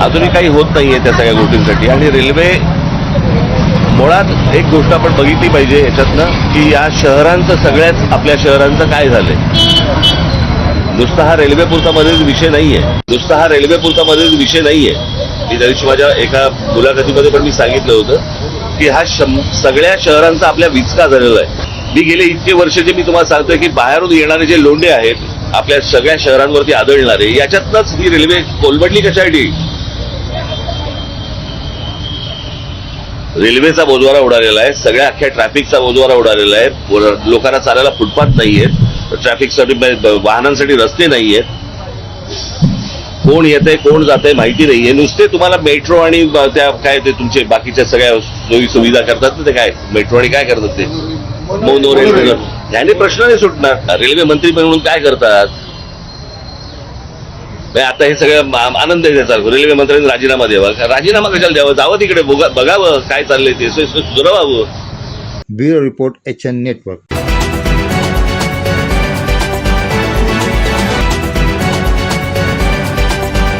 अजूनही काही होत नाहीये त्या सगळ्या गोष्टींसाठी. आणि रेल्वे मुळात एक गोष्ट आपण बघितली पाहिजे याच्यातनं की या शहरांचं सगळ्याच आपल्या शहरांचं काय झालंय? नुसता हा रेल्वे पुरतामध्येच मध्येच विषय नाहीये. नुसता हा रेल्वे पुरतामध्येच विषय विषय नाहीये. मी त्या माझ्या एका मुलाखतीमध्ये पण मी सांगितलं होतं की हा शं- सगळ्या शहरांचा आपल्या विचका झालेला आहे. मी गेले इतके वर्ष जे मी तुम्हाला सांगतोय की बाहेरून येणारे जे लोंढे आहेत आपल्या सगळ्या शहरांवरती आदळणारे याच्यातनंच ही रेल्वे कोलबडली कशासाठी? रेल्वेचा बोजवारा उडालेला आहे. सगळ्या अख्ख्या ट्रॅफिकचा बोजवारा उडालेला आहे. लोकांना चालायला फुटपाथ नाहीयेत ट्रॅफिकसाठी ब- वाहनांसाठी रस्ते नाहीयेत कोण येतंय कोण जातंय माहिती नाहीये. नुसते तुम्हाला मेट्रो आणि त्या काय ते तुमचे बाकीच्या सगळ्या सोयी सुविधा करतात ना ते काय? मेट्रो आणि काय करतात ते? Mono railway. याने प्रश्न नाही सुटणार. रेल्वे मंत्री म्हणून काय करतात? म्हणजे आता हे सगळं आनंद आहे त्याचा. रेल्वे मंत्र्यांनी राजीनामा द्यावा. राजीनामा कशाला द्यावा? जावं तिकडे बघा- बघावं काय चाललंय ते. सुरवावं bureau report H N network.